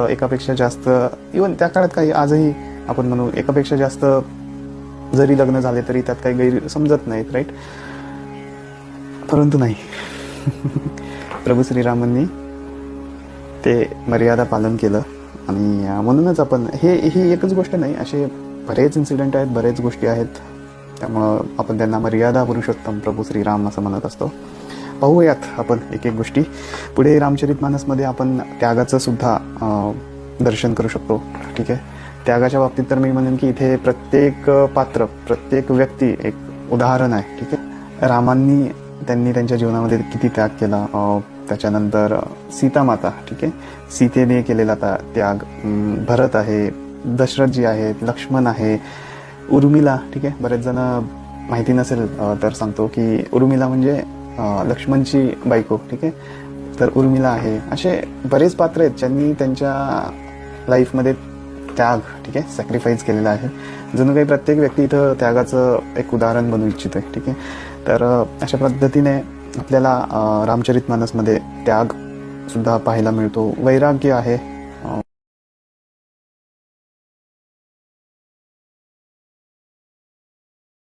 एकापेक्षा जास्त इवन त्या काळात काही आजही आपण म्हणू एकापेक्षा जास्त जरी लग्न झाले तरी त्यात काही गैर समजत नाहीत राईट परंतु नाही. प्रभू श्रीरामांनी ते मर्यादा पालन केलं आणि म्हणूनच आपण हे ही एकच गोष्ट नाही असे बरेच इन्सिडेंट आहेत बरेच गोष्टी आहेत त्यामुळं आपण त्यांना मर्यादा पुरुषोत्तम प्रभू श्रीराम असं म्हणत असतो. पाहूयात आपण एक एक गोष्टी. पुढे रामचरित मानसमध्ये आपण त्यागाचं सुद्धा दर्शन करू शकतो. ठीक आहे? त्यागाच्या बाबतीत तर मी म्हणेन की इथे प्रत्येक पात्र प्रत्येक व्यक्ती एक उदाहरण आहे. ठीक आहे? रामांनी त्यांनी त्यांच्या जीवनामध्ये किती त्याग केला? त्याच्यानंतर सीतामाता ठीक आहे? सीतेने केलेला त्या त्याग भरत आहे दशरथजी आहेत लक्ष्मण आहे उर्मिला. ठीक आहे? बरेच जण माहिती नसेल तर सांगतो की उर्मिला म्हणजे लक्ष्मणची बायको ठीक आहे? तर उर्मिला आहे. असे बरेच पात्र आहेत ज्यांनी त्यांच्या लाईफमध्ये त्याग ठीक आहे सॅक्रिफाईस केलेला आहे. जणू काही प्रत्येक व्यक्ती इथं त्यागाचं एक उदाहरण बनवू इच्छितोय ठीक आहे? तर अशा पद्धतीने आपल्याला रामचरित मानसमध्ये त्याग सुद्धा पाहायला मिळतो. वैराग्य आहे.